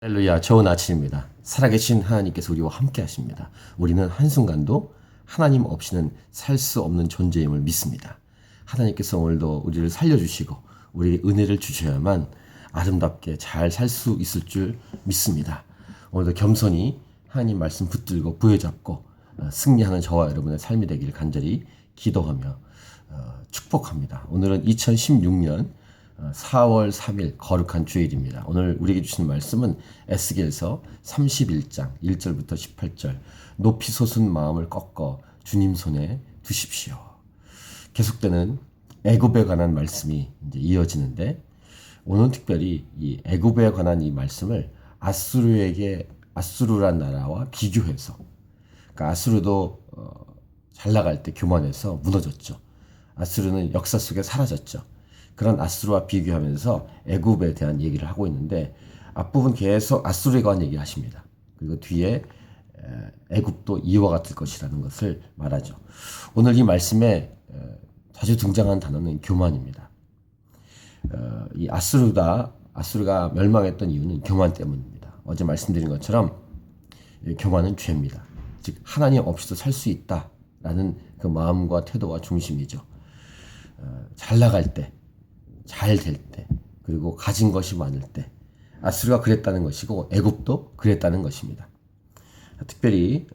할렐루야, 좋은 아침입니다. 살아계신 하나님께서 우리와 함께 하십니다. 우리는 한순간도 하나님 없이는 살 수 없는 존재임을 믿습니다. 하나님께서 오늘도 우리를 살려주시고 우리에게 은혜를 주셔야만 아름답게 잘 살 수 있을 줄 믿습니다. 오늘도 겸손히 하나님 말씀 붙들고 부여잡고 어, 승리하는 저와 여러분의 삶이 되기를 간절히 기도하며 어, 축복합니다. 오늘은 2016년 4월 3일 거룩한 주일입니다. 오늘 우리에게 주시는 말씀은 에스겔서 31장 1절부터 18절 높이 솟은 마음을 꺾어 주님 손에 두십시오. 계속되는 애굽에 관한 말씀이 이제 이어지는데 오늘 특별히 이 애굽에 관한 이 말씀을 아수르에게 아수르란 나라와 비교해서 그러니까 아수르도 어, 잘 나갈 때 교만해서 무너졌죠. 아수르는 역사 속에 사라졌죠. 그런 아수르와 비교하면서 애굽에 대한 얘기를 하고 있는데 앞부분 계속 아수르에 관한 얘기를 하십니다. 그리고 뒤에 애굽도 이와 같을 것이라는 것을 말하죠. 오늘 이 말씀에 자주 등장하는 단어는 교만입니다. 어, 이 아수르가 아수르가 멸망했던 이유는 교만 때문입니다. 어제 말씀드린 것처럼 교만은 죄입니다. 즉 하나님 없이도 살 수 있다라는 그 마음과 태도와 중심이죠. 어, 잘 나갈 때, 잘 될 때, 그리고 가진 것이 많을 때, 아수르가 그랬다는 것이고 애굽도 그랬다는 것입니다. 특별히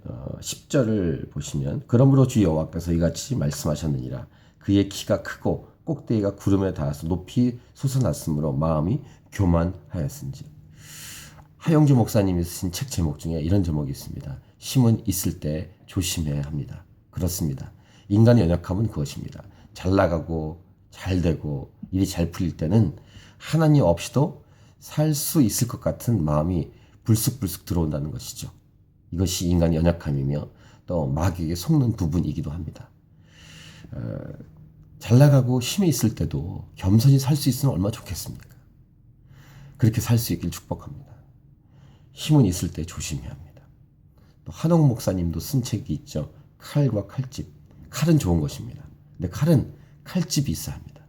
10절을 어, 보시면 그러므로 주 여호와께서 이같이 말씀하셨느니라 그의 키가 크고 꼭대기가 구름에 닿아서 높이 솟아났으므로 마음이 교만하였은지 하영주 목사님이 쓰신 책 제목 중에 이런 제목이 있습니다. 힘은 있을 때 조심해야 합니다. 그렇습니다. 인간의 연약함은 그것입니다. 잘 나가고 잘 되고 일이 잘 풀릴 때는 하나님 없이도 살 수 있을 것 같은 마음이 불쑥불쑥 들어온다는 것이죠. 이것이 인간의 연약함이며 또 마귀에게 속는 부분이기도 합니다. 어, 잘 나가고 힘이 있을 때도 겸손히 살 수 있으면 얼마나 좋겠습니까? 그렇게 살 수 있길 축복합니다. 힘은 있을 때 조심해야 합니다. 또 한옥 목사님도 쓴 책이 있죠. 칼과 칼집. 칼은 좋은 것입니다. 근데 칼은 칼집이 있어야 합니다.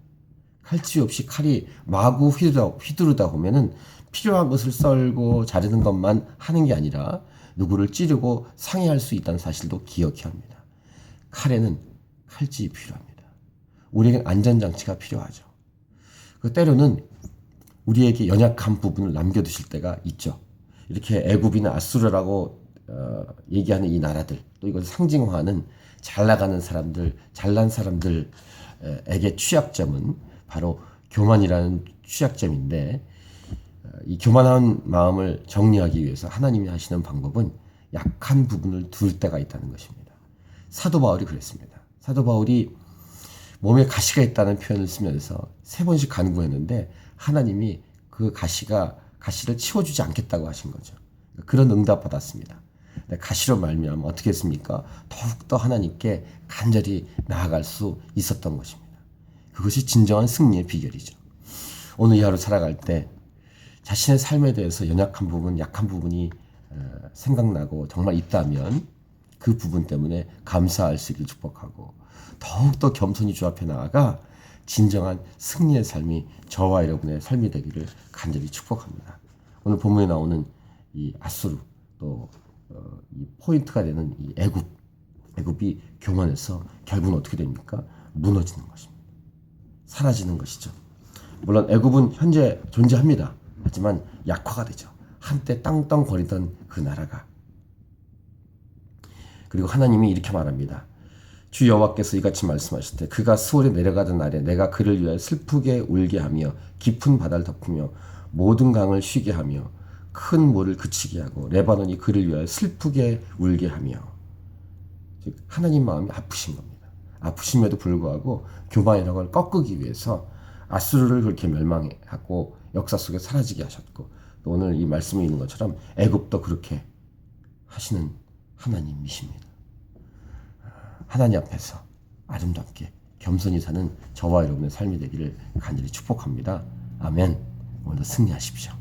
칼집 없이 칼이 마구 휘두르다, 휘두르다 보면은 필요한 것을 썰고 자르는 것만 하는 게 아니라 누구를 찌르고 상해할 수 있다는 사실도 기억해야 합니다. 칼에는 칼집이 필요합니다. 우리에게 안전장치가 필요하죠. 그 때로는 우리에게 연약한 부분을 남겨두실 때가 있죠. 이렇게 애굽이나 아수르라고 어, 얘기하는 이 나라들 또 이걸 상징화하는 잘 나가는 사람들, 잘난 사람들에게 취약점은 바로 교만이라는 취약점인데 어, 이 교만한 마음을 정리하기 위해서 하나님이 하시는 방법은 약한 부분을 둘 때가 있다는 것입니다. 사도 바울이 그랬습니다. 사도 바울이 몸에 가시가 있다는 표현을 쓰면서 세 번씩 간구했는데 하나님이 그 가시가 가시를 치워주지 않겠다고 하신 거죠. 그런 응답 받았습니다. 가시로 말미암아 어떻게 했습니까? 더욱더 하나님께 간절히 나아갈 수 있었던 것입니다. 그것이 진정한 승리의 비결이죠. 오늘 이 하루 살아갈 때 자신의 삶에 대해서 연약한 부분, 약한 부분이 어, 생각나고 정말 있다면 그 부분 때문에 감사할 수 있길 축복하고 더욱더 겸손히 주 앞에 나아가 진정한 승리의 삶이 저와 여러분의 삶이 되기를 간절히 축복합니다. 오늘 본문에 나오는 이 아수르 또 어, 이 포인트가 되는 이 애굽 애굽이 교만해서 결국은 어떻게 됩니까? 무너지는 것입니다. 사라지는 것이죠. 물론 애굽은 현재 존재합니다. 하지만 약화가 되죠. 한때 땅땅거리던 그 나라가. 그리고 하나님이 이렇게 말합니다. 주 여호와께서 이같이 말씀하실 때 그가 수월에 내려가던 날에 내가 그를 위하여 슬프게 울게 하며 깊은 바다를 덮으며 모든 강을 쉬게 하며 큰 물을 그치게 하고 레바논이 그를 위하여 슬프게 울게 하며 즉 하나님 마음이 아프신 겁니다. 아프심에도 불구하고 교만이라는 걸 꺾기 위해서 아수르를 그렇게 멸망하고 역사 속에 사라지게 하셨고 또 오늘 이 말씀에 있는 것처럼 애굽도 그렇게 하시는 하나님이십니다. 하나님 앞에서 아름답게 겸손히 사는 저와 여러분의 삶이 되기를 간절히 축복합니다. 아멘. 오늘도 승리하십시오.